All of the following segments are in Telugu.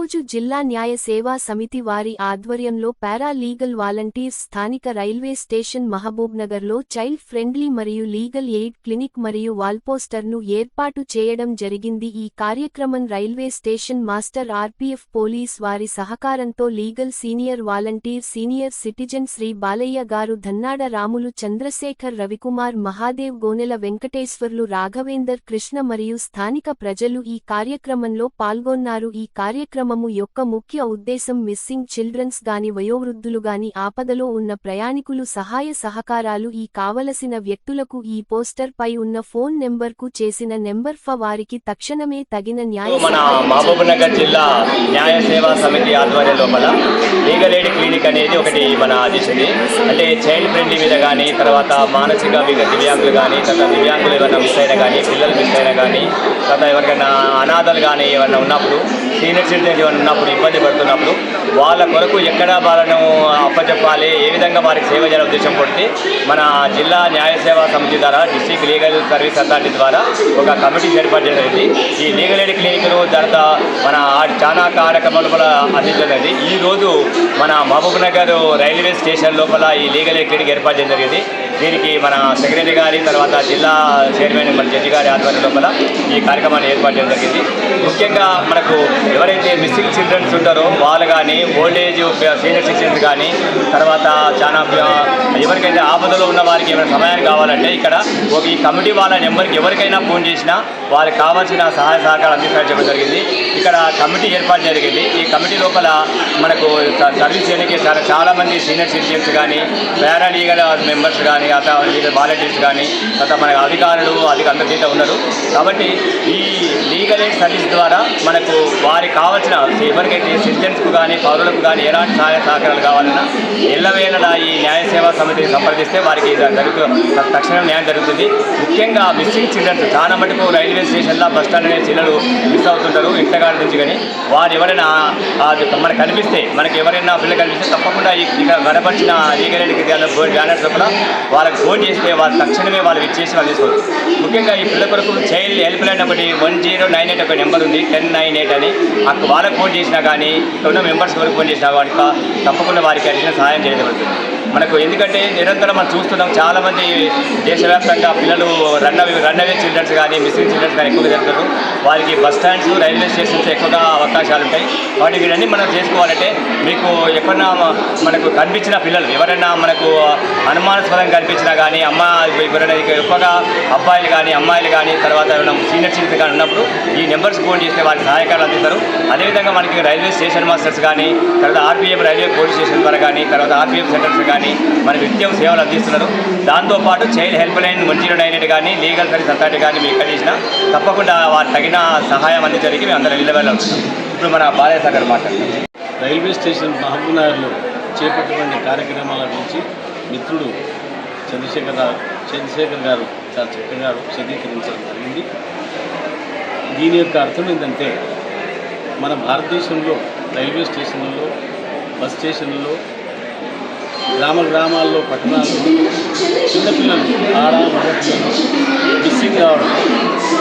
ఈరోజు జిల్లా న్యాయ సేవా సమితి వారి ఆధ్వర్యంలో పారా లీగల్ వాలంటీర్స్ స్థానిక రైల్వే స్టేషన్ మహబూబ్నగర్లో చైల్డ్ ఫ్రెండ్లీ మరియు లీగల్ ఎయిడ్ క్లినిక్ మరియు వాల్పోస్టర్ను ఏర్పాటు చేయడం జరిగింది. ఈ కార్యక్రమం railway station master RPF police వారి సహకారంతో legal senior volunteer senior citizen Shri Balayya గారు ధన్నాడ రాములు చంద్రశేఖర్ రవికుమార్ మహాదేవ్ గోనెల వెంకటేశ్వర్లు రాఘవేందర్ కృష్ణ మరియు స్థానిక ప్రజలు ఈ కార్యక్రమంలో పాల్గొన్నారు. ఈ కార్యక్రమం కార్యక్రమము యొక్క ముఖ్య ఉద్దేశం మిస్సింగ్ చిల్డ్రన్స్ గాని వయోవృద్ధులు గాని ఆపదలో ఉన్న ప్రయాణికులు సహాయ సహకారాలు ఈ కావలసిన వ్యక్తులకు ఈ పోస్టర్ పై ఉన్న ఫోన్ నెంబర్కు చేసిన నెంబర్ ఫ వారికి తక్షణమే తగిన న్యాయ మన మహబూబ్నగర్ జిల్లా న్యాయ సేవా సమితి ఆధ్వర్యం లోపల లీగల్ ఎయిడ్ క్లినిక్ అనేది ఒకటి మన చేసింది అంటే చైల్డ్ ఫ్రెండ్లీ మీద కానీ తర్వాత మానసిక దివ్యాంగులు కానీ తర్వాత దివ్యాంగులు ఏమైనా మిస్ అయినా కానీ పిల్లలు మిస్ అయినా కానీ తర్వాత ఎవరికైనా అనాథలు కానీ ఏమైనా ఉన్నప్పుడు సీనియర్ సిటిజన్స్ ఉన్నప్పుడు ఇబ్బంది పడుతున్నప్పుడు వాళ్ళ కొరకు ఎక్కడ వాళ్ళను అప్పచెప్పాలి ఏ విధంగా వారికి సేవ చేయాలి ఉద్దేశం కొట్టి మన జిల్లా న్యాయ సేవా సమితి ద్వారా డిస్టిక్ లీగల్ సర్వీస్ అథారిటీ ద్వారా ఒక కమిటీ ఏర్పాటు చేయడం జరిగింది. ఈ లీగల్ ఎయిడ్ క్లినిక్లు తర్వాత మన చాలా కార్యక్రమాల కూడా అందించడం ఈ రోజు మన మహబూబ్ నగర్ రైల్వే స్టేషన్ లోపల ఈ లీగల్ ఎయిడ్ క్లినిక్ ఏర్పాటు చేయడం జరిగింది. దీనికి మన సెక్రటరీ గారి తర్వాత జిల్లా చైర్మన్ మన జడ్జి గారి ఆధ్వర్యం లోపల ఈ కార్యక్రమాన్ని ఏర్పాటు చేయడం జరిగింది. ముఖ్యంగా మనకు ఎవరైతే మిస్సింగ్ చిల్డ్రన్స్ ఉంటారో వాళ్ళు కానీ ఓల్డేజ్ సీనియర్ సిటిజన్స్ కానీ తర్వాత చాలా ఎవరికైతే ఆపదలో ఉన్న వారికి ఏమైనా సమయాన్ని కావాలంటే ఇక్కడ ఒక ఈ కమిటీ వాళ్ళ నెంబర్కి ఎవరికైనా ఫోన్ చేసినా వారికి కావాల్సిన సహాయ సహకారం అందించడం చెప్పడం జరిగింది. ఇక్కడ కమిటీ ఏర్పాటు జరిగింది. ఈ కమిటీ లోపల మనకు సర్వీస్ చేయడానికి చాలా చాలామంది సీనియర్ సిటిజన్స్ కానీ పారాలీగల్ మెంబర్స్ కానీ అతను వాలంటీర్స్ కానీ తర్వాత మన అధికారులు అధిక అందరికీ ఉన్నారు. కాబట్టి ఈ లీగల్ ఎయిడ్ సర్వీస్ ద్వారా మనకు వారికి కావాల్సిన ఎవరికైతే సిటిజన్స్కు కానీ పౌరులకు కానీ ఎలాంటి సహాయ సహకారాలు కావాలన్నా ఎల్లవేళ సేవా సమితిని సంప్రదిస్తే వారికి జరుగుతుంది జరుగుతు తక్షణం న్యాయం జరుగుతుంది. ముఖ్యంగా మిస్సింగ్ చిల్డ్రన్స్ చాలా మటుకు రైల్వే స్టేషన్లో బస్ స్టాండ్ అనే చిల్లలు మిస్ అవుతుంటారు ఇంటగాడి నుంచి కానీ. వారు ఎవరైనా మనకు కనిపిస్తే మనకి ఎవరైనా పిల్లలు కనిపిస్తే తప్పకుండా ఈ- ఇక్కడ గడపరిచిన లీగల్ బ్యానర్స్ లోపల వాళ్ళకి ఫోన్ చేస్తే వాళ్ళు తక్షణమే వాళ్ళు ఇచ్చేసి వాళ్ళు తీసుకోవచ్చు ముఖ్యంగా ఈ పిల్లల కొరకు చైల్డ్ హెల్ప్ లైన్ ఒకటి వన్ జీరో నైన్ ఎయిట్ ఒక నెంబర్ ఉంది టెన్ నైన్ ఎయిట్ అని. అక్కడ వాళ్ళకి ఫోన్ చేసినా కానీ ఇక్కడ ఉన్న మెంబర్స్ వరకు ఫోన్ చేసినా వారికి తప్పకుండా వారికి అడిగిన సహాయం చేయబడుతుంది. మనకు ఎందుకంటే నిరంతరం మనం చూస్తున్నాం చాలామంది దేశవ్యాప్తంగా పిల్లలు రన్ రన్అవే చిల్డ్రన్స్ కానీ మిస్సింగ్ చిల్డ్రన్స్ కానీ ఎక్కువగా జరుగుతారు. వారికి బస్ స్టాండ్స్ రైల్వే స్టేషన్స్ ఎక్కువగా అవకాశాలు ఉంటాయి. వాటి వీటన్ని మనం చేసుకోవాలంటే మీకు ఎక్కడన్నా మనకు కనిపించిన పిల్లలు ఎవరైనా మనకు అనుమానాస్పదంగా కనిపించినా కానీ అమ్మ ఎవరైనా ఎక్కువగా అబ్బాయిలు కానీ అమ్మాయిలు కానీ తర్వాత సీనియర్ సిటిజన్ కానీ ఉన్నప్పుడు ఈ నెంబర్స్ ఫోన్ చేస్తే వారికి సహాయకాలు అందిస్తారు. అదేవిధంగా మనకి రైల్వే స్టేషన్ మాస్టర్స్ కానీ తర్వాత ఆర్పిఎఫ్ రైల్వే పోలీస్ స్టేషన్ ద్వారా కానీ తర్వాత ఆర్పిఎఫ్ సెంటర్స్ కానీ మన నిత్యం సేవలు అందిస్తున్నారు. దాంతోపాటు child help line one zero nine కానీ లీగల్ సర్వీస్ అథారిటీ కానీ మీకు ఎక్కడ చేసినా తప్పకుండా వారి తగిన సహాయం అందించడానికి మేము అందరం నిలబెళ్ళాలి ఇప్పుడు మన బాలయ్య సాగర్ మాట్లాడుతున్నాం రైల్వే స్టేషన్ మహబూబ్నగర్లో చేపట్టిన కార్యక్రమాల గురించి మిత్రుడు చంద్రశేఖర్ చంద్రశేఖర్ గారు చాలా చక్కగా సదీకరించడం జరిగింది. దీని యొక్క అర్థం ఏంటంటే మన భారతదేశంలో రైల్వే స్టేషన్లలో బస్ స్టేషన్లలో గ్రామ గ్రామాల్లో పట్టణాల్లో చిన్నపిల్లలు ఆడ మగ మిస్సింగ్ కావడం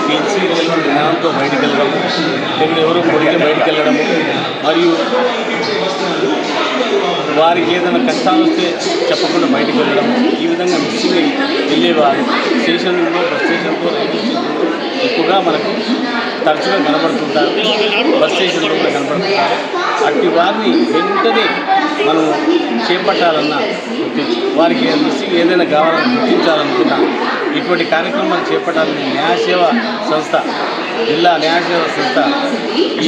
తెలిసి జ్ఞానంతో బయటికి వెళ్ళడం లేకపోతే ఎవరో కొడితే బయటికి వెళ్ళడం మరియు వారికి ఏదైనా కష్టాలు వస్తే చెప్పకుండా బయటికి వెళ్ళడం ఈ విధంగా మిస్సింగ్ వెళ్ళేవారు. స్టేషన్లో బస్ స్టేషన్లో రైల్వే స్టేషన్లో ఎక్కువగా మనకు తరచుగా కనబడుతుంటారు. బస్ స్టేషన్లో కూడా కనబడుతుంటారు. అట్టి వారిని వెంటనే మనం చేపట్టాలన్నా గుర్తించి. వారికి మిస్సింగ్ ఏదైనా కావాలని గుర్తించాలనుకున్నా ఇటువంటి కార్యక్రమాలు చేపట్టాలని న్యాయ సేవ సంస్థ జిల్లా న్యాయసేవ సంస్థ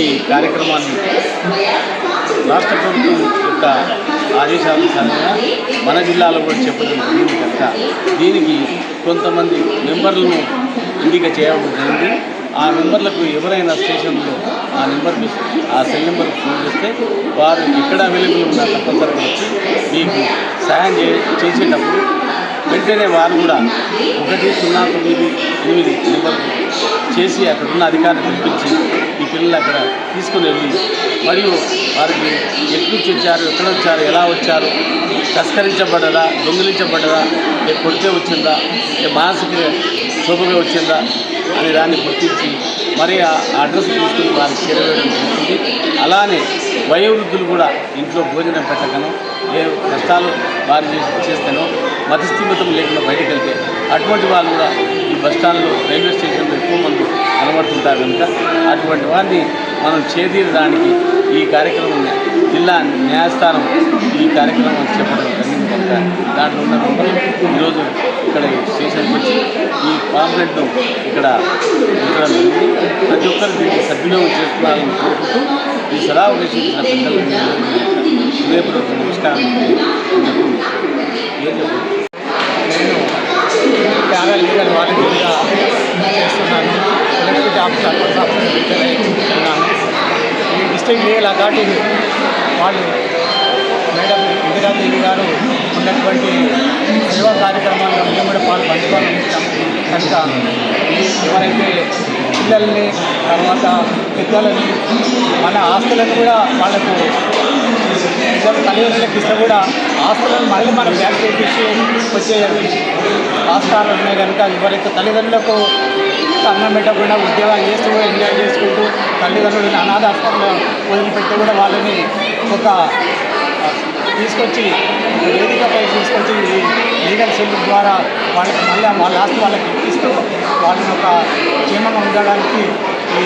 ఈ కార్యక్రమాన్ని రాష్ట్ర ప్రభుత్వం యొక్క ఆదేశానుసారంగా మన జిల్లాలో కూడా చెప్పడం జరిగింది కనుక దీనికి కొంతమంది మెంబర్లను ఎంపిక చేయడం జరిగింది. ఆ నెంబర్లకు ఎవరైనా స్టేషన్లో ఆ నెంబర్కి ఆ సెల్ నెంబర్కి ఫోన్ చేస్తే వారు ఎక్కడ అవైలబుల్ ఉన్నా తప్పనిసరిగా వచ్చి మీకు సహాయం చే చేసేటప్పుడు వెంటనే వారు కూడా ఒకటి సున్నా తొమ్మిది ఎనిమిది నెంబర్కు చేసి అక్కడ ఉన్న అధికారిని పిలిపించి ఈ పిల్లలు అక్కడ తీసుకుని వెళ్ళి మరియు వారికి ఎట్లు వచ్చారు ఎక్కడ వచ్చారు ఎలా వచ్చారు తస్కరించబడ్డదా దొంగిలించబడ్డదా ఏ కొడితే వచ్చిందా ఏ మానసిక శోభగా వచ్చిందా అని దాన్ని గుర్తించి మరి ఆ అడ్రస్ తీసుకుని వారికి చేరవేయడం జరుగుతుంది. అలానే వయోవృద్ధులు కూడా ఇంట్లో భోజనం పెట్టకను ఏ కష్టాలు వారు చేస్తాను చేస్తేనో మతిస్థిమితం లేకుండా బయటకు వెళ్తే అటువంటి వాళ్ళు కూడా ఈ బస్ స్టాండ్లో రైల్వే స్టేషన్లో ఎక్కువ మంది కనబడుతుంటారు కనుక అటువంటి వారిని మనం చేదీరడానికి ఈ కార్యక్రమం జిల్లా న్యాయస్థానం ఈ కార్యక్రమం చెప్పడం జరిగింది కనుక దాంట్లో ఉన్న ఈరోజు ఇక్కడ స్టేషన్కి వచ్చి ఈ పాంప్లెట్ను ఇక్కడ ఉంచడం జరిగింది ప్రతి ఒక్కరు దీన్ని సద్వినియోగం చేసుకోవాలని కోరుకుంటూ ఈ సదావకాశం ఇచ్చిన పెద్దలకు హృదయపూర్వక నమస్కారం. ఏం చెప్పండి నేను ప్యారా లీగల్ వాలంటీర్గా చేస్తున్నాను. ఎలక్ట్రిసిటీ ఆఫీసర్ ఉన్నాను ఈ డిస్ట్రిక్ట్ లీగల్ అథారిటీ వాళ్ళు మేడం ఇందిరాదేవి గారు ఉన్నటువంటి సేవా కార్యక్రమాల్లో మేము కూడా పాలు పంచుకోవాలనుకుంటాం కనుక ఎవరైతే పిల్లల్ని తర్వాత పెద్దలని మన ఆస్తులను కూడా వాళ్ళకు పిల్లల తల్లిదండ్రులకు ఇస్తే కూడా ఆస్తులను మళ్ళీ మనం బ్యాక్ చేపించి వచ్చే ఆస్కారాలు ఉన్నాయి కనుక ఎవరైతే తల్లిదండ్రులకు అన్నం పెట్టకుండా ఉద్యోగాలు చేస్తూ ఎంజాయ్ చేసుకుంటూ తల్లిదండ్రులను అనాథ అనాథాశ్రమంలో వదిలిపెట్టి కూడా వాళ్ళని ఒక తీసుకొచ్చి వేదికపై తీసుకొచ్చి లీగల్ సెల్ ద్వారా వాళ్ళకి మళ్ళీ వాళ్ళ ఆస్తి వాళ్ళకి ఇప్పిస్తూ వాళ్ళని ఒక క్షేమంగా ఉండడానికి ఈ